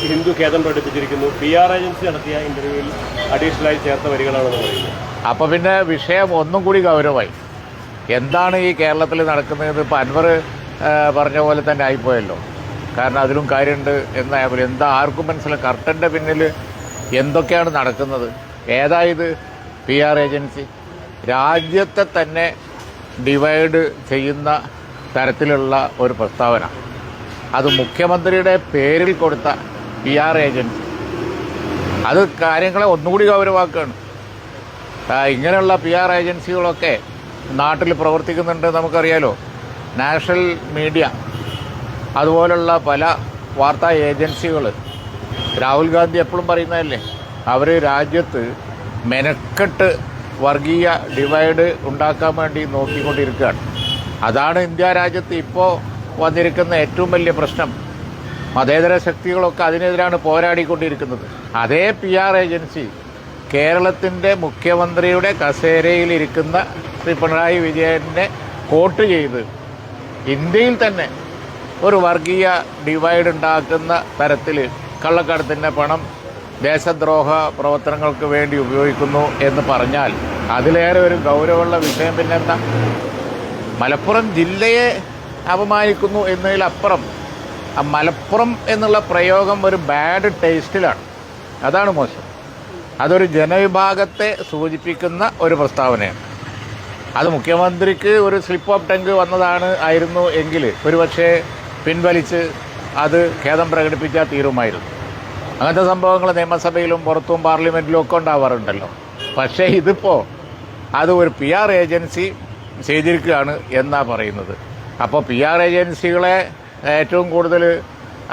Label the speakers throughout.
Speaker 1: ഹിന്ദു ഖേദം പ്രകടിപ്പിച്ചിരിക്കുന്നു. P R agency നടത്തിയ ഇന്റർവ്യൂവിൽ അഡീഷണലായി ചേർത്ത വരികളാണെന്ന് പറയുന്നത്.
Speaker 2: അപ്പോൾ പിന്നെ വിഷയം ഒന്നും കൂടി ഗൗരവമായി. എന്താണ് ഈ കേരളത്തിൽ നടക്കുന്നത് ഇപ്പോൾ അൻവർ പറഞ്ഞ പോലെ തന്നെ ആയിപ്പോയല്ലോ. കാരണം അതിലും കാര്യമുണ്ട് എന്നായ പോലെ എന്താ ആർക്കും മനസ്സിലായി കർട്ടന്റെ പിന്നിൽ എന്തൊക്കെയാണ് നടക്കുന്നത്? ഏതായത് പി ആർ ഏജൻസി? രാജ്യത്തെ തന്നെ ഡിവൈഡ് ചെയ്യുന്ന തരത്തിലുള്ള ഒരു പ്രസ്താവന. അത് മുഖ്യമന്ത്രിയുടെ പേരിൽ കൊടുത്ത പി ആർ ഏജൻസി അത് കാര്യങ്ങളെ ഒന്നുകൂടി ഗൗരവമാക്കുകയാണ് ഇങ്ങനെയുള്ള പി ആർ ഏജൻസികളൊക്കെ നാട്ടിൽ പ്രവർത്തിക്കുന്നുണ്ട് നമുക്കറിയാലോ. നാഷണൽ മീഡിയ അതുപോലുള്ള പല വാർത്താ ഏജൻസികൾ രാഹുൽ ഗാന്ധി എപ്പോഴും പറയുന്നതല്ലേ അവർ രാജ്യത്ത് മെനക്കെട്ട് വർഗീയ ഡിവൈഡ് ഉണ്ടാക്കാൻ വേണ്ടി നോക്കിക്കൊണ്ടിരിക്കുകയാണ്. അതാണ് ഇന്ത്യ രാജ്യത്ത് ഇപ്പോൾ വന്നിരിക്കുന്ന ഏറ്റവും വലിയ പ്രശ്നം. മതേതര ശക്തികളൊക്കെ അതിനെതിരാണ് പോരാടിക്കൊണ്ടിരിക്കുന്നത്. അതേ പി ആർ ഏജൻസി കേരളത്തിന്റെ മുഖ്യമന്ത്രിയുടെ കസേരയിലിരിക്കുന്ന ശ്രീ പിണറായി വിജയനെ കോട്ട് ചെയ്ത് ഇന്ത്യയിൽ തന്നെ ഒരു വർഗീയ ഡിവൈഡ് ഉണ്ടാക്കുന്ന തരത്തിൽ കള്ളക്കടത്തിന്റെ പണം ദേശദ്രോഹ പ്രവർത്തനങ്ങൾക്ക് വേണ്ടി ഉപയോഗിക്കുന്നു എന്ന് പറഞ്ഞാൽ അതിലേറെ ഒരു ഗൗരവമുള്ള വിഷയം പിന്നെന്താ? മലപ്പുറം ജില്ലയെ അപമാനിക്കുന്നു എന്നതിലപ്പുറം മലപ്പുറം എന്നുള്ള പ്രയോഗം ഒരു ബാഡ് ടേസ്റ്റിലാണ് അതാണ് മോശം. അതൊരു ജനവിഭാഗത്തെ സൂചിപ്പിക്കുന്ന ഒരു പ്രസ്താവനയാണ്. അത് മുഖ്യമന്ത്രിക്ക് ഒരു സ്ലിപ്പ് ഓഫ് ടങ്ക് വന്നതാണ് ആയിരുന്നു എങ്കിൽ ഒരുപക്ഷെ പിൻവലിച്ച് അത് ഖേദം പ്രകടിപ്പിച്ചാൽ തീരുമായിരുന്നു. അങ്ങനത്തെ സംഭവങ്ങൾ നിയമസഭയിലും പുറത്തും പാർലമെന്റിലും ഒക്കെ ഉണ്ടാവാറുണ്ടല്ലോ. പക്ഷേ ഇതിപ്പോൾ അത് ഒരു പി ആർ ഏജൻസി ചെയ്തിരിക്കുകയാണ് എന്നാണ് പറയുന്നത്. അപ്പോൾ പി ആർ ഏജൻസികളെ ഏറ്റവും കൂടുതൽ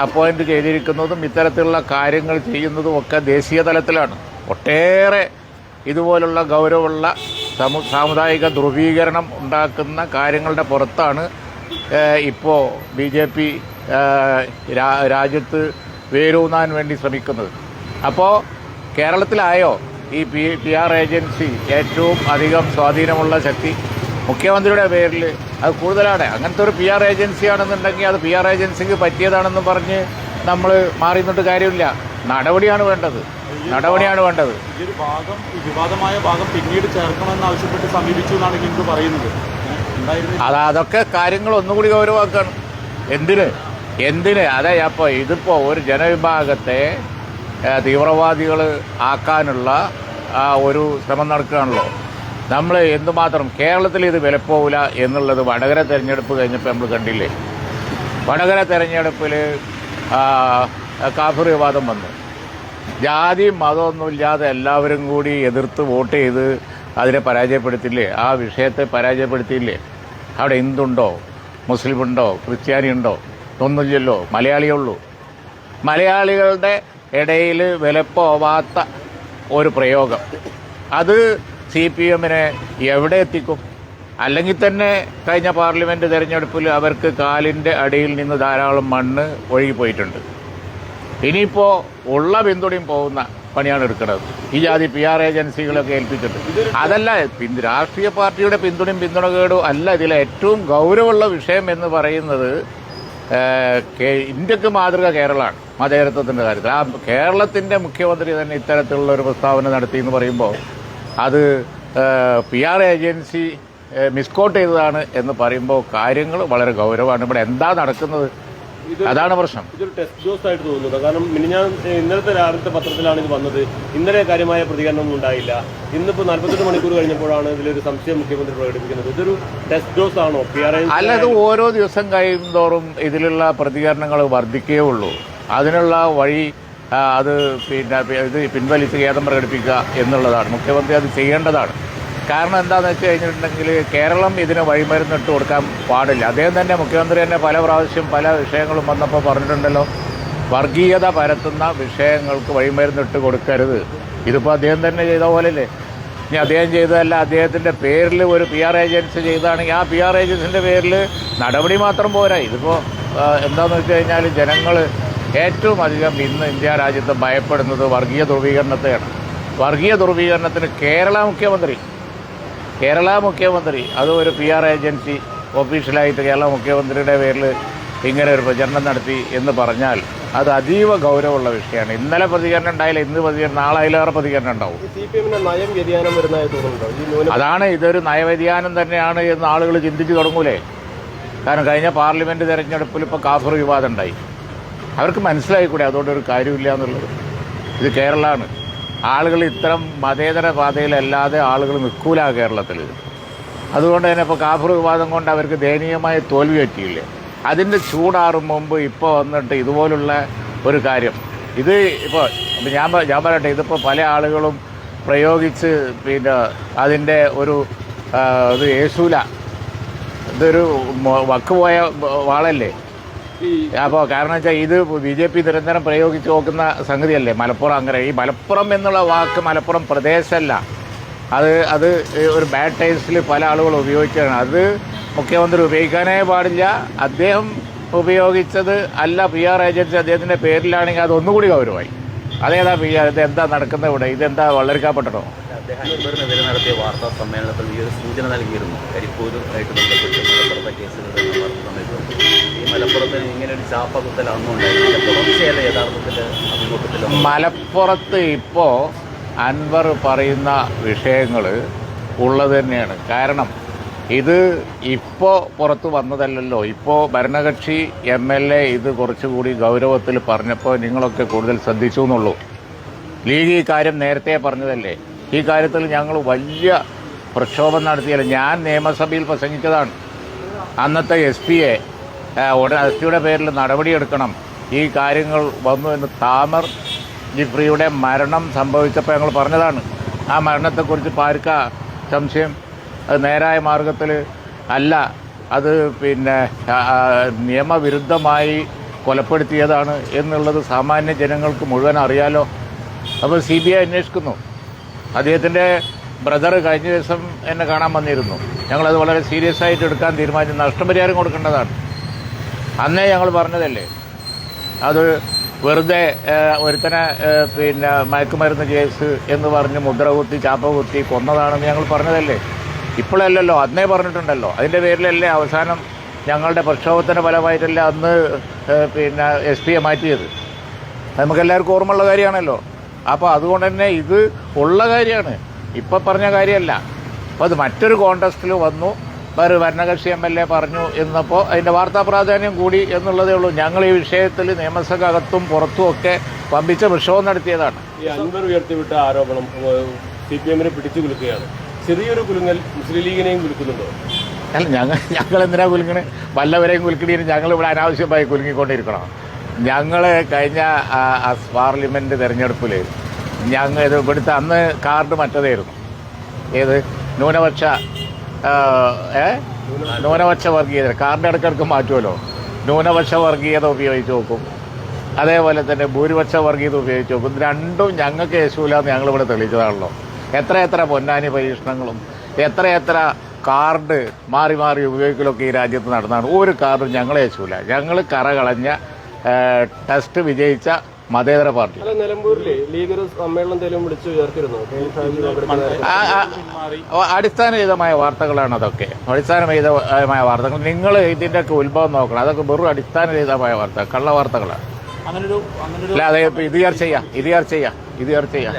Speaker 2: അപ്പോയിന്റ് ചെയ്തിരിക്കുന്നതും ഇത്തരത്തിലുള്ള കാര്യങ്ങൾ ചെയ്യുന്നതും ഒക്കെ ദേശീയ തലത്തിലാണ്. ഒട്ടേറെ ഇതുപോലുള്ള ഗൗരവമുള്ള സമു സാമുദായിക ധ്രുവീകരണം ഉണ്ടാക്കുന്ന കാര്യങ്ങളുടെ പുറത്താണ് ഇപ്പോൾ ബി ജെ പി രാജ്യത്ത് വേരൂന്നാൻ വേണ്ടി ശ്രമിക്കുന്നത്. അപ്പോൾ കേരളത്തിലായോ ഈ പി പി ആർ ഏജൻസി ഏറ്റവും അധികം സ്വാധീനമുള്ള ശക്തി? മുഖ്യമന്ത്രിയുടെ പേരിൽ അത് കൂടുതലാണ്. അങ്ങനത്തെ ഒരു പി ആർ ഏജൻസിയാണെന്നുണ്ടെങ്കിൽ അത് പി ആർ ഏജൻസിക്ക് പറ്റിയതാണെന്ന് പറഞ്ഞ് നമ്മൾ മാറി നിന്നിട്ട് കാര്യമില്ല. നടപടിയാണ് വേണ്ടത്. നടപടിയാണ് വേണ്ടത്.
Speaker 3: ഒരു ഭാഗം വിവാദമായ ഭാഗം പിന്നീട് ചേർക്കണമെന്ന് ആവശ്യപ്പെട്ട് സമീപിച്ചു എന്നാണ് ഹിന്ദു പറയുന്നത്.
Speaker 2: അത് അതൊക്കെ കാര്യങ്ങൾ ഒന്നുകൂടി ഗൗരവമാക്കണം. എന്തിന്? എന്തിന്? അതെ അപ്പോൾ ഇതിപ്പോൾ ഒരു ജനവിഭാഗത്തെ തീവ്രവാദികൾ ആക്കാനുള്ള ആ ഒരു ശ്രമം നടക്കുകയാണല്ലോ. നമ്മൾ എന്തുമാത്രം കേരളത്തിൽ ഇത് വിലപ്പോവില്ല എന്നുള്ളത് വടകര തെരഞ്ഞെടുപ്പ് കഴിഞ്ഞപ്പോൾ നമ്മൾ കണ്ടില്ലേ? വടകര തെരഞ്ഞെടുപ്പിൽ കാഫിർ വിവാദം വന്നു. ജാതി മതമൊന്നുമില്ലാതെ എല്ലാവരും കൂടി എതിർത്ത് വോട്ട് ചെയ്ത് അതിനെ പരാജയപ്പെടുത്തില്ലേ? ആ വിഷയത്തെ പരാജയപ്പെടുത്തിയില്ലേ? അവിടെ ഹിന്ദുണ്ടോ? മുസ്ലിം ഉണ്ടോ ക്രിസ്ത്യാനി ഉണ്ടോ ഒന്നുമില്ലല്ലോ. മലയാളിയേ ഉള്ളൂ. മലയാളികളുടെ ഇടയിൽ വിലപ്പോവാത്ത ഒരു പ്രയോഗം. അത് സി പി എമ്മിനെ എവിടെ എത്തിക്കും? അല്ലെങ്കിൽ തന്നെ കഴിഞ്ഞ പാർലമെന്റ് തിരഞ്ഞെടുപ്പിൽ അവർക്ക് കാലിന്റെ അടിയിൽ നിന്ന് ധാരാളം മണ്ണ് ഒഴുകിപ്പോയിട്ടുണ്ട്. ഇനിയിപ്പോൾ ഉള്ള പിന്തുണയും പോകുന്ന പണിയാണ് എടുക്കുന്നത് ഈ ജാതി പി ആർ ഏജൻസികളൊക്കെ ഏൽപ്പിച്ചിട്ട്. അതല്ല രാഷ്ട്രീയ പാർട്ടിയുടെ പിന്തുണയും പിന്തുണകേടും അല്ല. ഇതിലെ ഏറ്റവും ഗൗരവമുള്ള വിഷയം എന്ന് പറയുന്നത് ഇന്ത്യയ്ക്ക് മാതൃക കേരളമാണ്. മതേതരത്വത്തിന്റെ കാര്യത്തിൽ. ആ കേരളത്തിന്റെ മുഖ്യമന്ത്രി തന്നെ ഇത്തരത്തിലുള്ള ഒരു പ്രസ്താവന നടത്തി എന്ന് പറയുമ്പോൾ അത് പി ആർ ഏജൻസി മിസ്കോട്ട് ചെയ്തതാണ് എന്ന് പറയുമ്പോൾ കാര്യങ്ങൾ വളരെ ഗൗരവമാണ്. ഇവിടെ എന്താ നടക്കുന്നത്? അതാണ് പ്രശ്നം.
Speaker 1: ഇതൊരു ടെസ്റ്റ് ഡോസ് ആയിട്ട് തോന്നുന്നത് കാരണം ഞാൻ ഇന്നലത്തെ രാവിലത്തെ പത്രത്തിലാണ് ഇത് വന്നത്. ഇന്നലെ കാര്യമായ പ്രതികരണമൊന്നും ഉണ്ടായില്ല. ഇന്നിപ്പോ നാൽപ്പത്തെട്ട് മണിക്കൂർ കഴിഞ്ഞപ്പോഴാണ് ഇതിലൊരു സംശയം മുഖ്യമന്ത്രി പ്രകടിപ്പിക്കുന്നത്. ഇതൊരു ടെസ്റ്റ് ഡോസ് ആണോ? പി ആർ
Speaker 2: അല്ല ഇത് ഓരോ ദിവസം കഴിയുമോറും ഇതിലുള്ള പ്രതികരണങ്ങൾ വർദ്ധിക്കുകയേ ഉള്ളൂ. അതിനുള്ള വഴി അത് പിന്നെ ഇത് പിൻവലിച്ച് ഖേദം പ്രകടിപ്പിക്കുക എന്നുള്ളതാണ്. മുഖ്യമന്ത്രി അത് ചെയ്യേണ്ടതാണ്. കാരണം എന്താണെന്ന് വെച്ച് കഴിഞ്ഞിട്ടുണ്ടെങ്കിൽ കേരളം ഇതിന് വഴിമരുന്നിട്ട് കൊടുക്കാൻ പാടില്ല. അദ്ദേഹം തന്നെ മുഖ്യമന്ത്രി തന്നെ പല പ്രാവശ്യം പല വിഷയങ്ങളും വന്നപ്പോൾ പറഞ്ഞിട്ടുണ്ടല്ലോ വർഗീയത പരത്തുന്ന വിഷയങ്ങൾക്ക് വഴിമരുന്നിട്ട് കൊടുക്കരുത്. ഇതിപ്പോൾ അദ്ദേഹം തന്നെ ചെയ്ത പോലെയല്ലേ? ഇനി അദ്ദേഹം ചെയ്തതല്ല അദ്ദേഹത്തിന്റെ പേരിൽ ഒരു പി ആർ ഏജൻസി ചെയ്താണെങ്കിൽ ആ പി ആർ ഏജൻസിന്റെ പേരിൽ നടപടി മാത്രം പോരാ. ഇതിപ്പോൾ എന്താണെന്ന് വെച്ച് കഴിഞ്ഞാൽ ജനങ്ങൾ ഏറ്റവും അധികം ഇന്ന് ഇന്ത്യ രാജ്യത്ത് ഭയപ്പെടുന്നത് വർഗീയ ധ്രുവീകരണത്തെയാണ്. വർഗീയ ധ്രുവീകരണത്തിന് കേരള മുഖ്യമന്ത്രി കേരള മുഖ്യമന്ത്രി അത് ഒരു പി ആർ ഏജൻസി ഒഫീഷ്യലായിട്ട് കേരള മുഖ്യമന്ത്രിയുടെ പേരിൽ ഇങ്ങനെ ഒരു പ്രചരണം നടത്തി എന്ന് പറഞ്ഞാൽ അത് അതീവ ഗൗരവമുള്ള വിഷയമാണ്. ഇന്നലെ പ്രതികരണം ഉണ്ടായില്ല ഇന്ന് പ്രതികരണം നാളെ അതിലേറെ പ്രതികരണം ഉണ്ടാവും. അതാണ് ഇതൊരു നയവ്യതിയാനം തന്നെയാണ് എന്ന് ആളുകൾ ചിന്തിച്ചു തുടങ്ങൂലേ. കാരണം കഴിഞ്ഞ പാർലമെന്റ് തെരഞ്ഞെടുപ്പിൽ ഇപ്പോൾ കാഫർ വിവാദം ഉണ്ടായി. അവർക്ക് മനസ്സിലായിക്കൂടെ അതുകൊണ്ട് ഒരു കാര്യമില്ല എന്നുള്ളത്. ഇത് കേരളമാണ് ആളുകൾ ഇത്തരം മതേതര പാതയിലല്ലാതെ ആളുകൾ നിൽക്കൂല കേരളത്തിൽ. അതുകൊണ്ട് തന്നെ ഇപ്പോൾ കാഫർ വിവാദം കൊണ്ട് അവർക്ക് ദയനീയമായ തോൽവി പറ്റിയില്ലേ? അതിന്റെ ചൂടാറും മുമ്പ് ഇപ്പോൾ വന്നിട്ട് ഇതുപോലുള്ള ഒരു കാര്യം. ഇത് ഇപ്പോൾ ഞാൻ ഞാൻ പറയട്ടെ ഇതിപ്പോൾ പല ആളുകളും പ്രയോഗിച്ച് പിന്നെ അതിന്റെ ഒരു ഇത് യേശൂല ഇതൊരു വക്ക് പോയ വാളല്ലേ? അപ്പോൾ കാരണം വെച്ചാൽ ഇത് ബി ജെ പി നിരന്തരം പ്രയോഗിച്ച് നോക്കുന്ന സംഗതിയല്ലേ? മലപ്പുറം അങ്ങനെ. ഈ മലപ്പുറം എന്നുള്ള വാക്ക് മലപ്പുറം പ്രദേശമല്ല അത് അത് ഒരു ബാഡ് ടേസ്റ്റിൽ പല ആളുകളും ഉപയോഗിക്കുകയാണ്. അത് മുഖ്യമന്ത്രി ഉപയോഗിക്കാനേ പാടില്ല. അദ്ദേഹം ഉപയോഗിച്ചത് അല്ല പി ആർ ഏജൻസി അദ്ദേഹത്തിന്റെ പേരിലാണെങ്കിൽ അത് ഒന്നുകൂടി ഗൗരവമായി. അതേതാ പി ആർ ഇത് എന്താ നടക്കുന്നത് ഇവിടെ? ഇതെന്താ
Speaker 4: അക്ബറിനെതിരെ നടത്തിയ വാർത്താ സമ്മേളനത്തിൽ ഈ ഒരു സൂചന നൽകിയിരുന്നു. കരിപ്പൂരും ആയിട്ട് ബന്ധപ്പെട്ട് കേസുകൾ ഈ ഇങ്ങനെ ഒരു ചാപ്പകുത്തൽ അന്നും ഉണ്ടായിരുന്നു തുടർച്ചയല്ല യഥാർത്ഥത്തിൽ അഭിമുഖത്തിൽ
Speaker 2: മലപ്പുറത്ത് ഇപ്പോൾ അൻവർ പറയുന്ന വിഷയങ്ങൾ ഉള്ളത് തന്നെയാണ്. കാരണം ഇത് ഇപ്പോൾ പുറത്തു വന്നതല്ലല്ലോ. ഇപ്പോൾ ഭരണകക്ഷി എം എൽ എ ഇത് കുറച്ചുകൂടി ഗൗരവത്തിൽ പറഞ്ഞപ്പോൾ നിങ്ങളൊക്കെ കൂടുതൽ ശ്രദ്ധിച്ചു എന്നുള്ളൂ. ലീഗ് ഈ കാര്യം നേരത്തെ പറഞ്ഞതല്ലേ? ഈ കാര്യത്തിൽ ഞങ്ങൾ വലിയ പ്രക്ഷോഭം നടത്തിയല്ല? ഞാൻ നിയമസഭയിൽ പ്രസംഗിച്ചതാണ്. അന്നത്തെ എസ് പിയെ ഉടൻ അസ്ഥിയുടെ പേരിൽ നടപടിയെടുക്കണം. ഈ കാര്യങ്ങൾ വന്നു എന്ന് താമർ ജിഫ്രിയുടെ മരണം സംഭവിച്ചപ്പോൾ ഞങ്ങൾ പറഞ്ഞതാണ്. ആ മരണത്തെക്കുറിച്ച് പാർക്ക സംശയം? അത് നേരായ മാർഗത്തിൽ അല്ല അത് പിന്നെ നിയമവിരുദ്ധമായി കൊലപ്പെടുത്തിയതാണ് എന്നുള്ളത് സാമാന്യ ജനങ്ങൾക്ക് മുഴുവൻ അറിയാലോ. അപ്പോൾ സി ബി ഐ അന്വേഷിക്കുന്നു. അദ്ദേഹത്തിന്റെ ബ്രദർ കഴിഞ്ഞ ദിവസം എന്നെ കാണാൻ വന്നിരുന്നു. ഞങ്ങളത് വളരെ സീരിയസ് ആയിട്ട് എടുക്കാൻ തീരുമാനിച്ചു. നഷ്ടപരിഹാരം കൊടുക്കേണ്ടതാണ്. അന്നേ ഞങ്ങൾ പറഞ്ഞതല്ലേ? അത് വെറുതെ ഒരുത്തനെ പിന്നെ മയക്കുമരുന്ന് കേസ് എന്ന് പറഞ്ഞ് മുദ്ര കുത്തി ചാപ്പ കുത്തി കൊന്നതാണെന്ന് ഞങ്ങൾ പറഞ്ഞതല്ലേ? ഇപ്പോഴല്ലല്ലോ അന്നേ പറഞ്ഞിട്ടുണ്ടല്ലോ. അതിന്റെ പേരിലല്ലേ അവസാനം ഞങ്ങളുടെ പ്രക്ഷോഭത്തിന്റെ ഫലമായിട്ടല്ല അന്ന് പിന്നെ എസ് പിയെ മാറ്റിയത്. നമുക്കെല്ലാവർക്കും ഓർമ്മയുള്ള കാര്യമാണല്ലോ. അപ്പോൾ അതുകൊണ്ട് തന്നെ ഇത് ഉള്ള കാര്യമാണ്. ഇപ്പം പറഞ്ഞ കാര്യമല്ല. അപ്പോൾ അത് മറ്റൊരു കോണ്ടസ്റ്റിൽ വന്നു. ഭരണകക്ഷി എം എൽ എ പറഞ്ഞു എന്നപ്പോൾ അതിന്റെ വാർത്താ പ്രാധാന്യം കൂടി എന്നുള്ളതേ ഉള്ളൂ. ഞങ്ങൾ ഈ വിഷയത്തിൽ നിയമസഭ അകത്തും പുറത്തും ഒക്കെ പമ്പിച്ച വിഷവം നടത്തിയതാണ്.
Speaker 1: ഈ അൻവർ ഉയർത്തിവിട്ട ആരോപണം സി പി എമ്മിനെ പിടിച്ചു കുലുക്കുകയാണ്. ചെറിയൊരു കുലുങ്ങൽ മുസ്ലിം ലീഗിനെയും കുലുക്കുന്നുണ്ടോ?
Speaker 2: അല്ല ഞങ്ങൾ ഞങ്ങൾ എന്തിനാ കുലുങ്ങണേ? വല്ലവരെയും കുലുക്കണീന് ഞങ്ങൾ ഇവിടെ അനാവശ്യമായി കുലുങ്ങിക്കൊണ്ടിരിക്കണം? ഞങ്ങൾ കഴിഞ്ഞ പാർലമെന്റ് തിരഞ്ഞെടുപ്പിൽ ഞങ്ങൾ ഇത് ഇവിടുത്തെ അന്ന് കാർഡ് മറ്റതായിരുന്നു. ഏത്? ന്യൂനപക്ഷ ഏ? ന്യൂനപക്ഷ വർഗീയത. കാർഡ് ഇടയ്ക്കിടയ്ക്ക് മാറ്റുമല്ലോ. ന്യൂനപക്ഷ വർഗീയത ഉപയോഗിച്ച് നോക്കും. അതേപോലെ തന്നെ ഭൂരിപക്ഷ വർഗീയത ഉപയോഗിച്ച് നോക്കും. രണ്ടും ഞങ്ങൾക്ക് യേശൂലെന്ന് ഞങ്ങളിവിടെ തെളിയിച്ചതാണല്ലോ. എത്ര എത്ര പൊന്നാനി പരീക്ഷണങ്ങളും എത്ര എത്ര കാർഡ് മാറി മാറി ഉപയോഗിക്കലൊക്കെ ഈ രാജ്യത്ത് നടന്നതാണ്. ഒരു കാർഡും ഞങ്ങളെ യേശുവില്ല. ഞങ്ങൾ കറകളഞ്ഞ ടെസ്റ്റ് വിജയിച്ച മതേതര പാർട്ടി. അടിസ്ഥാനരഹിതമായ വാർത്തകളാണ് അതൊക്കെ. അടിസ്ഥാനരഹിതമായ വാർത്തകൾ. നിങ്ങൾ ഇതിന്റെയൊക്കെ ഉത്ഭവം നോക്കണം. അതൊക്കെ വെറും അടിസ്ഥാനരഹിതമായ വാർത്ത കള്ള വാർത്തകളാണ്. അല്ല അതെ ഇത് ചർച്ച ചെയ്യാം? ഇത് ചർച്ച ചെയ്യാം? ഇത് ചർച്ച ചെയ്യാം.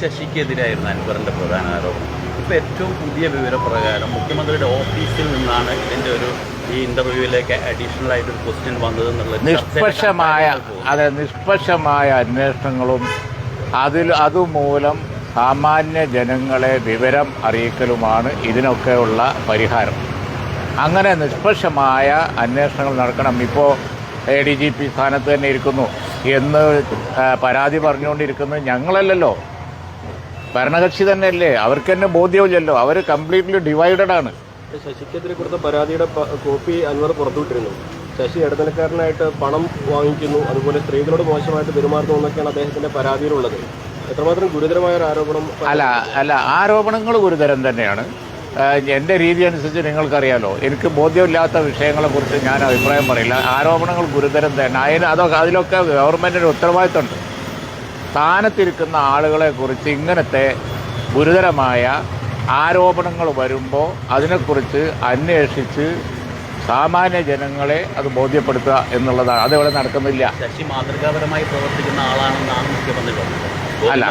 Speaker 4: ശശിക്കെതിരായിരുന്നു അൻവറിന്റെ പ്രധാന ആരോപണം. ഇപ്പൊ ഏറ്റവും പുതിയ വിവരപ്രകാരം മുഖ്യമന്ത്രിയുടെ ഓഫീസിൽ നിന്നാണ് ഇതിന്റെ ഒരു ഈ ഇന്റർവ്യൂവിലേക്ക് അഡീഷണൽ ആയിട്ട് ഒരു ക്വസ്റ്റ്യൻ വന്നത് എന്നുള്ളത്
Speaker 2: നിഷ്പക്ഷമായ അതെ നിഷ്പക്ഷമായ അന്വേഷണങ്ങളും അതിൽ അതുമൂലം സാമാന്യ ജനങ്ങളെ വിവരം അറിയിക്കലുമാണ് ഇതിനൊക്കെയുള്ള പരിഹാരം. അങ്ങനെ നിഷ്പക്ഷമായ അന്വേഷണങ്ങൾ നടക്കണം. ഇപ്പോൾ എ ഡി ജി പി സ്ഥാനത്ത് തന്നെ ഇരിക്കുന്നു എന്ന് പരാതി പറഞ്ഞുകൊണ്ടിരിക്കുന്നത് ഞങ്ങളല്ലല്ലോ. ഭരണകക്ഷി തന്നെയല്ലേ. അവർക്ക് തന്നെ ബോധ്യമില്ലല്ലോ. അവർ കംപ്ലീറ്റ്ലി ഡിവൈഡഡ് ആണ്.
Speaker 1: ശശിക്കെതിരെ കൊടുത്ത പരാതിയുടെ കോപ്പി അൻവർ പുറത്തുവിട്ടിരുന്നു. ശശി ഇടനിലക്കാരനായിട്ട് പണം വാങ്ങിക്കുന്നു. അതുപോലെ സ്ത്രീകളോട് മോശമായിട്ട് പെരുമാറുന്നു എന്നൊക്കെയാണ് അദ്ദേഹത്തിന്റെ പരാതിയിലുള്ളത്. എത്രമാത്രം ഗുരുതരമായ ഒരു ആരോപണം
Speaker 2: അല്ല അല്ല ആരോപണങ്ങൾ ഗുരുതരം തന്നെയാണ്. എന്റെ രീതി അനുസരിച്ച് നിങ്ങൾക്കറിയാലോ. എനിക്ക് ബോധ്യമില്ലാത്ത വിഷയങ്ങളെക്കുറിച്ച് ഞാൻ അഭിപ്രായം പറയില്ല. ആരോപണങ്ങൾ ഗുരുതരം തന്നെ അതിന് അതൊക്കെ അതിലൊക്കെ ഗവൺമെന്റിന് ഉത്തരവാദിത്തമുണ്ട്. സ്ഥാനത്തിരിക്കുന്ന ആളുകളെക്കുറിച്ച് ഇങ്ങനത്തെ ഗുരുതരമായ ആരോപണങ്ങൾ വരുമ്പോൾ അതിനെക്കുറിച്ച് അന്വേഷിച്ച് സാമാന്യ ജനങ്ങളെ അത് ബോധ്യപ്പെടുത്തുക എന്നുള്ളതാണ്. അതിവിടെ നടക്കുന്നില്ല.
Speaker 4: ശശി മാതൃകാപരമായി പ്രവർത്തിക്കുന്ന ആളാണെന്നാണ് മുഖ്യമന്ത്രി
Speaker 2: അല്ല.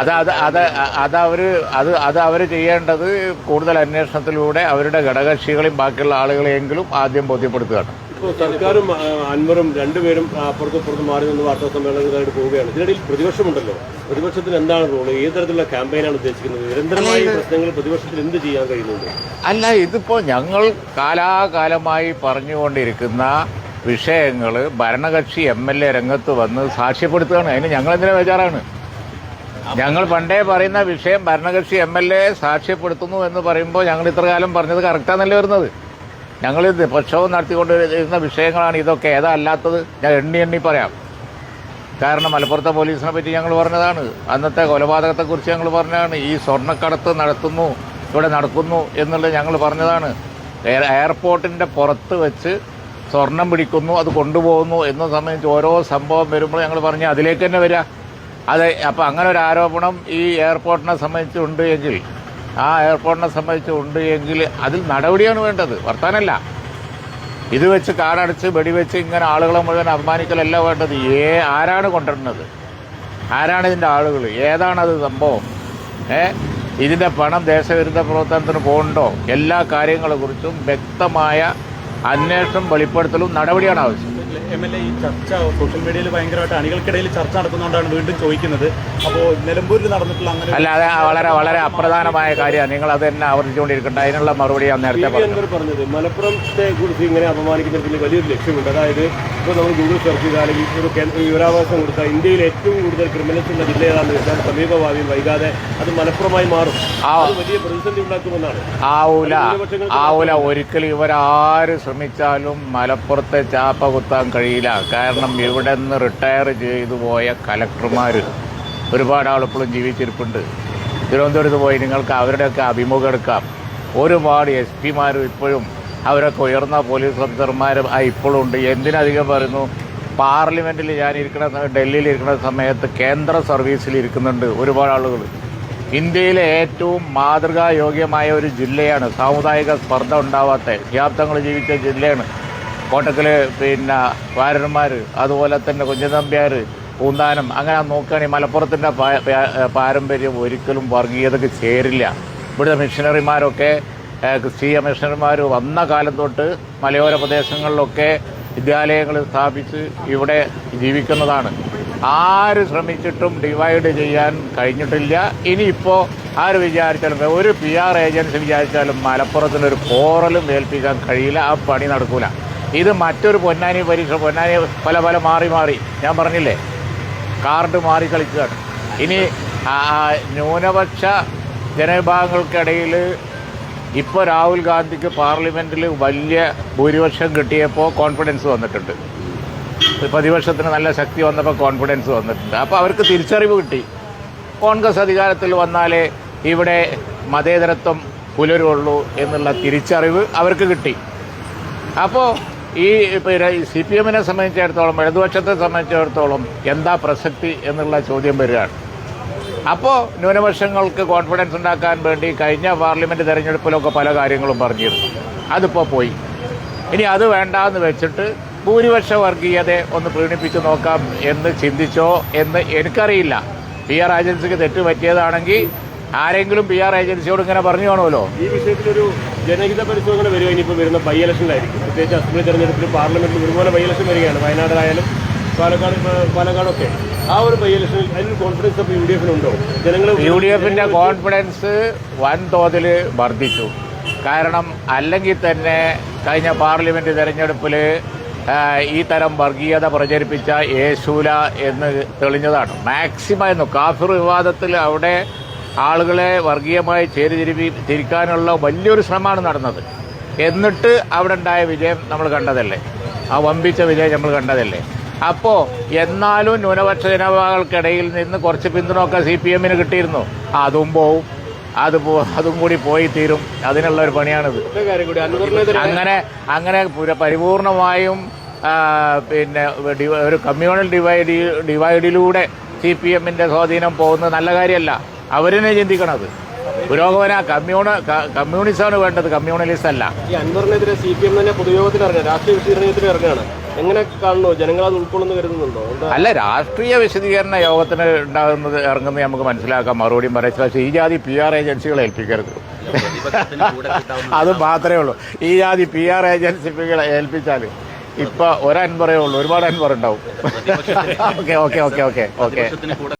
Speaker 2: അത് അത് അത് അത് അവർ അത് അത് അവർ ചെയ്യേണ്ടത് കൂടുതൽ അന്വേഷണത്തിലൂടെ അവരുടെ ഘടകകക്ഷികളെയും ബാക്കിയുള്ള ആളുകളെയെങ്കിലും ആദ്യം ബോധ്യപ്പെടുത്തുകയാണ്.
Speaker 1: സർക്കാരും അൻവറും രണ്ടുപേരും അപ്പുറത്തും ഇപ്പുറത്തും മാറി നിന്ന് വാർത്താ സമ്മേളനങ്ങളായിട്ട് പോവുകയാണ്. ഇതിനിടയിൽ പ്രതിപക്ഷമുണ്ടല്ലോ. പ്രതിപക്ഷത്തിന് എന്താണ് റോൾ ഏത് തരത്തിലുള്ള ക്യാമ്പയിനാണ് ഉദ്ദേശിക്കുന്നത്? നിരന്തരമായ പ്രശ്നങ്ങൾ പ്രതിപക്ഷത്തിൽ എന്ത് ചെയ്യാൻ കഴിയുന്നുണ്ട്?
Speaker 2: അല്ല ഇതിപ്പോ ഞങ്ങൾ കാലാകാലമായി പറഞ്ഞുകൊണ്ടിരിക്കുന്ന വിഷയങ്ങൾ ഭരണകക്ഷി എം എൽ എ രംഗത്ത് വന്ന് സാക്ഷ്യപ്പെടുത്തുകയാണ്. അതിന് ഞങ്ങൾ എന്തിനാ ബേജാറാണ്? ഞങ്ങൾ പണ്ടേ പറയുന്ന വിഷയം ഭരണകക്ഷി എം എൽ എ സാക്ഷ്യപ്പെടുത്തുന്നു എന്ന് പറയുമ്പോൾ ഞങ്ങൾ ഇത്രകാലം പറഞ്ഞത് കറക്റ്റാന്നല്ലേ വരുന്നത്? ഞങ്ങൾ പ്രക്ഷോഭം നടത്തിക്കൊണ്ട് വരുന്ന വിഷയങ്ങളാണ് ഇതൊക്കെ. ഏതാ അല്ലാത്തത്? ഞാൻ എണ്ണി എണ്ണി പറയാം. കാരണം മലപ്പുറത്തെ പോലീസിനെ പറ്റി ഞങ്ങൾ പറഞ്ഞതാണ്. അന്നത്തെ കൊലപാതകത്തെക്കുറിച്ച് ഞങ്ങൾ പറഞ്ഞതാണ്. ഈ സ്വർണക്കടത്ത് നടത്തുന്നു ഇവിടെ നടക്കുന്നു എന്നുള്ളത് ഞങ്ങൾ പറഞ്ഞതാണ്. എയർ എയർപോർട്ടിന്റെ പുറത്ത് വെച്ച് സ്വർണം പിടിക്കുന്നു അത് കൊണ്ടുപോകുന്നു എന്ന സംബന്ധിച്ച് ഓരോ സംഭവം വരുമ്പോൾ ഞങ്ങൾ പറഞ്ഞ് അതിലേക്ക് തന്നെ വരിക അതെ അപ്പോൾ അങ്ങനെ ഒരു ആരോപണം ഈ എയർപോർട്ടിനെ സംബന്ധിച്ചുണ്ട് എങ്കിൽ ആ എയർപോർട്ടിനെ സംബന്ധിച്ചുണ്ട് എങ്കിൽ അതിൽ നടപടിയാണ് വേണ്ടത് വർത്താനല്ല. ഇത് വെച്ച് കാടടച്ച് വെടിവെച്ച് ഇങ്ങനെ ആളുകളെ മുഴുവൻ അപമാനിക്കലല്ല വേണ്ടത്. ഏ ആരാണ് കൊണ്ടുവരുന്നത്? ആരാണ് ഇതിന്റെ ആളുകൾ ഏതാണത് സംഭവം? ഏ ഇതിന്റെ പണം ദേശവിരുദ്ധ പ്രവർത്തനത്തിന് പോകണ്ടോ? എല്ലാ കാര്യങ്ങളെക്കുറിച്ചും വ്യക്തമായ അന്വേഷണം വെളിപ്പെടുത്തലും നടപടിയാണ് ആവശ്യം.
Speaker 3: എം എൽ എ ഈ ചർച്ച സോഷ്യൽ മീഡിയയിൽ ഭയങ്കരമായിട്ട് അണികൾക്കിടയിൽ ചർച്ച നടക്കുന്നതുകൊണ്ടാണ് വീണ്ടും ചോദിക്കുന്നത്. അപ്പോൾ നിലമ്പൂരിൽ നടന്നിട്ടുള്ള അങ്ങനെ
Speaker 2: അല്ല വളരെ വളരെ അപ്രധാനമായ കാര്യമാണ്. നിങ്ങൾ അത് തന്നെ ആവർത്തിച്ചുകൊണ്ടിരിക്കേണ്ട. അതിനുള്ള മറുപടി ഞാൻ നേരത്തെ പറഞ്ഞു.
Speaker 1: പറഞ്ഞത് മലപ്പുറത്തെ കുറിച്ച് ഇങ്ങനെ അപമാനിക്കുന്നതിൽ വലിയൊരു ലക്ഷ്യമുണ്ട്. അതായത് ഇപ്പോൾ നമ്മൾ ഗൂഗിൾ സെർച്ച് ചെയ്താൽ അല്ലെങ്കിൽ ഒരു വിവരാവകാശം കൊടുത്താൽ ഇന്ത്യയിൽ ഏറ്റവും കൂടുതൽ ക്രിമിനൽസ് ഉള്ള ജില്ല ഏതാണെന്ന് വെച്ചാൽ സമീപഭാവിയിൽ വൈകാതെ അത് മലപ്പുറമായി മാറും.
Speaker 2: ആ.
Speaker 1: അത് വലിയ പ്രതിസന്ധി ഉണ്ടാക്കുമെന്നാണ്.
Speaker 2: ആവൂല. ആവൂല. ഒരിക്കലും ഇവരാര് ശ്രമിച്ചാലും മലപ്പുറത്തെ ചാപ്പ കുത്താൻ കഴിയില്ല. കാരണം ഇവിടെ നിന്ന് റിട്ടയർ ചെയ്തു പോയ കലക്ടർമാർ ഒരുപാട് ആളിപ്പോഴും ജീവിച്ചിരിപ്പുണ്ട്. തിരുവനന്തപുരത്ത് പോയി നിങ്ങൾക്ക് അവരുടെയൊക്കെ അഭിമുഖം എടുക്കാം. ഒരുപാട് എസ് പിമാരും ഇപ്പോഴും അവരൊക്കെ ഉയർന്ന പോലീസ് ഓഫീസർമാർ ആ ഇപ്പോഴും ഉണ്ട്. എന്തിനധികം പറയുന്നു? പാർലമെന്റിൽ ഞാൻ ഇരിക്കുന്ന ഡൽഹിയിൽ ഇരിക്കുന്ന സമയത്ത് കേന്ദ്ര സർവീസിൽ ഇരിക്കുന്നുണ്ട് ഒരുപാട് ആളുകൾ ഇന്ത്യയിലെ ഏറ്റവും മാതൃകായോഗ്യമായ ഒരു ജില്ലയാണ്. സാമുദായിക സ്പർദ്ധ ഉണ്ടാവാത്ത വ്യാപ്തങ്ങൾ ജീവിച്ച ജില്ലയാണ്. കോട്ടക്കൽ പിന്നെ വാരന്മാർ അതുപോലെ തന്നെ കുഞ്ഞനമ്പ്യാർ പൂന്താനം. അങ്ങനെ നോക്കുകയാണെങ്കിൽ മലപ്പുറത്തിന്റെ പാരമ്പര്യം ഒരിക്കലും വർഗീയതയ്ക്ക് ചേരില്ല. ഇവിടുത്തെ മിഷനറിമാരൊക്കെ ക്രിസ്തീയ മിഷണർമാർ വന്ന കാലം തൊട്ട് മലയോര പ്രദേശങ്ങളിലൊക്കെ വിദ്യാലയങ്ങൾ സ്ഥാപിച്ച് ഇവിടെ ജീവിക്കുന്നതാണ്. ആര് ശ്രമിച്ചിട്ടും ഡിവൈഡ് ചെയ്യാൻ കഴിഞ്ഞിട്ടില്ല. ഇനിയിപ്പോൾ ആര് വിചാരിച്ചാലും ഒരു പി ആർ ഏജൻസി വിചാരിച്ചാലും മലപ്പുറത്തിനൊരു പോറലും ഏൽപ്പിക്കാൻ കഴിയില്ല. ആ പണി നടക്കൂല. ഇത് മറ്റൊരു പൊന്നാനി പരീക്ഷ പൊന്നാനി പല പല മാറി മാറി. ഞാൻ പറഞ്ഞില്ലേ? കാർഡ് മാറി കളിക്കുകയാണ്. ഇനി ന്യൂനപക്ഷ ജനവിഭാഗങ്ങൾക്കിടയിൽ ഇപ്പോൾ രാഹുൽ ഗാന്ധിക്ക് പാർലമെന്റിൽ വലിയ ഭൂരിപക്ഷം കിട്ടിയപ്പോൾ കോൺഫിഡൻസ് വന്നിട്ടുണ്ട്. പ്രതിപക്ഷത്തിന് നല്ല ശക്തി വന്നപ്പോൾ കോൺഫിഡൻസ് വന്നിട്ടുണ്ട്. അപ്പോൾ അവർക്ക് തിരിച്ചറിവ് കിട്ടി. കോൺഗ്രസ് അധികാരത്തിൽ വന്നാലേ ഇവിടെ മതേതരത്വം പുലരുള്ളൂ എന്നുള്ള തിരിച്ചറിവ് അവർക്ക് കിട്ടി. അപ്പോൾ ഈ പിന്നെ സി പി എമ്മിനെ സംബന്ധിച്ചിടത്തോളം ഇടതുപക്ഷത്തെ സംബന്ധിച്ചിടത്തോളം എന്താ പ്രസക്തി എന്നുള്ള ചോദ്യം വരികയാണ്. അപ്പോൾ ന്യൂനപക്ഷങ്ങൾക്ക് കോൺഫിഡൻസ് ഉണ്ടാക്കാൻ വേണ്ടി കഴിഞ്ഞ പാർലമെന്റ് തെരഞ്ഞെടുപ്പിലൊക്കെ പല കാര്യങ്ങളും പറഞ്ഞിരുന്നു. അതിപ്പോൾ പോയി. ഇനി അത് വേണ്ടാന്ന് വെച്ചിട്ട് ഭൂരിപക്ഷ വർഗീയതയെ ഒന്ന് പ്രീണിപ്പിച്ച് നോക്കാം എന്ന് ചിന്തിച്ചോ എന്ന് എനിക്കറിയില്ല. പി ആർ ഏജൻസിക്ക് തെറ്റ് പറ്റിയതാണെങ്കിൽ ആരെങ്കിലും പി ആർ ഏജൻസിയോട് ഇങ്ങനെ പറഞ്ഞു കാണുമല്ലോ.
Speaker 1: ഈ വിഷയത്തിലൊരു ജനഹിത പരിശോധന വരിക ഇനിയിപ്പോൾ വരുന്ന ബൈ ഇലക്ഷനിലായിരിക്കും. പ്രത്യേകിച്ച് അസംബ്ലി തെരഞ്ഞെടുപ്പിൽ പാർലമെന്റിൽ ഒരുപോലെ ബൈ ഇലക്ഷൻ വരികയാണ്. വയനാടായാലും പാലക്കാട് പാലക്കാടൊക്കെ. ആ ഒരു ബൈ ഇലക്ഷനിൽ അതിന് കോൺഫിഡൻസ് അപ്പോൾ യു ഡി എഫിനുണ്ടോ ജനങ്ങൾ
Speaker 2: യു ഡി എഫിന്റെ കോൺഫിഡൻസ് വൻതോതിൽ വർദ്ധിച്ചു. കാരണം അല്ലെങ്കിൽ തന്നെ കഴിഞ്ഞ പാർലമെന്റ് തെരഞ്ഞെടുപ്പിൽ ഈ തരം വർഗീയത പ്രചരിപ്പിച്ച യേശൂല എന്ന് തെളിഞ്ഞതാണ്. മാക്സിമം ആയിരുന്നു കാഫിർ വിവാദത്തിൽ അവിടെ ആളുകളെ വർഗീയമായി ചേരിതിരിപ്പി തിരിക്കാനുള്ള വലിയൊരു ശ്രമമാണ് നടന്നത്. എന്നിട്ട് അവിടെ ഉണ്ടായ വിജയം നമ്മൾ കണ്ടതല്ലേ? ആ വമ്പിച്ച വിജയം നമ്മൾ കണ്ടതല്ലേ? അപ്പോൾ എന്നാലും ന്യൂനപക്ഷ ജനവിഭാഗങ്ങൾക്കിടയിൽ നിന്ന് കുറച്ച് പിന്തുണയൊക്കെ സി പി എമ്മിന് കിട്ടിയിരുന്നു. അതും പോവും. അത് പോ അതും കൂടി പോയി തീരും. അതിനുള്ള ഒരു പണിയാണിത്. അങ്ങനെ അങ്ങനെ പുര- പരിപൂർണമായും പിന്നെ ഒരു കമ്മ്യൂണൽ ഡിവൈഡ് ഡിവൈഡിലൂടെ സി പി എമ്മിന്റെ സ്വാധീനം പോകുന്നത് നല്ല കാര്യമല്ല. അവരെന്നെ ചിന്തിക്കണത്. പുരോഗമന കമ്മ്യൂണ കമ്മ്യൂണിസമാണ് വേണ്ടത്. കമ്മ്യൂണലിസ്റ്റ് അല്ല
Speaker 1: ഈ അൻവറിനെതിരെ സി പി എം തന്നെ പൊതുയോഗത്തിൽ ഇറങ്ങുക രാഷ്ട്രീയ വിശദീകരണത്തിന് ഇറങ്ങുകയാണ്. എങ്ങനെ കാണുന്നു ജനങ്ങൾ അത് ഉൾക്കൊള്ളുന്നു കരുതുന്നുണ്ടോ
Speaker 2: അല്ല രാഷ്ട്രീയ വിശദീകരണ യോഗത്തിന് ഉണ്ടാകുന്നത് ഇറങ്ങുന്നത് നമുക്ക് മനസ്സിലാക്കാം. മറുപടിയും പറയാം. പക്ഷേ ഈ ജാതി പി ആർ ഏജൻസികളെ ഏൽപ്പിക്കരുത്.
Speaker 4: പ്രതിപക്ഷത്തിന് കൂടെ കിട്ടാവുന്ന
Speaker 2: അത് മാത്രമേ ഉള്ളൂ. ഈ ജാതി പി ആർ ഏജൻസികളെ ഏൽപ്പിച്ചാൽ ഇപ്പൊ ഒരു അൻപറേ ഉള്ളൂ. ഒരുപാട്
Speaker 4: അൻപറുണ്ടാവും
Speaker 2: okay okay okay okay okay
Speaker 4: കൂടെ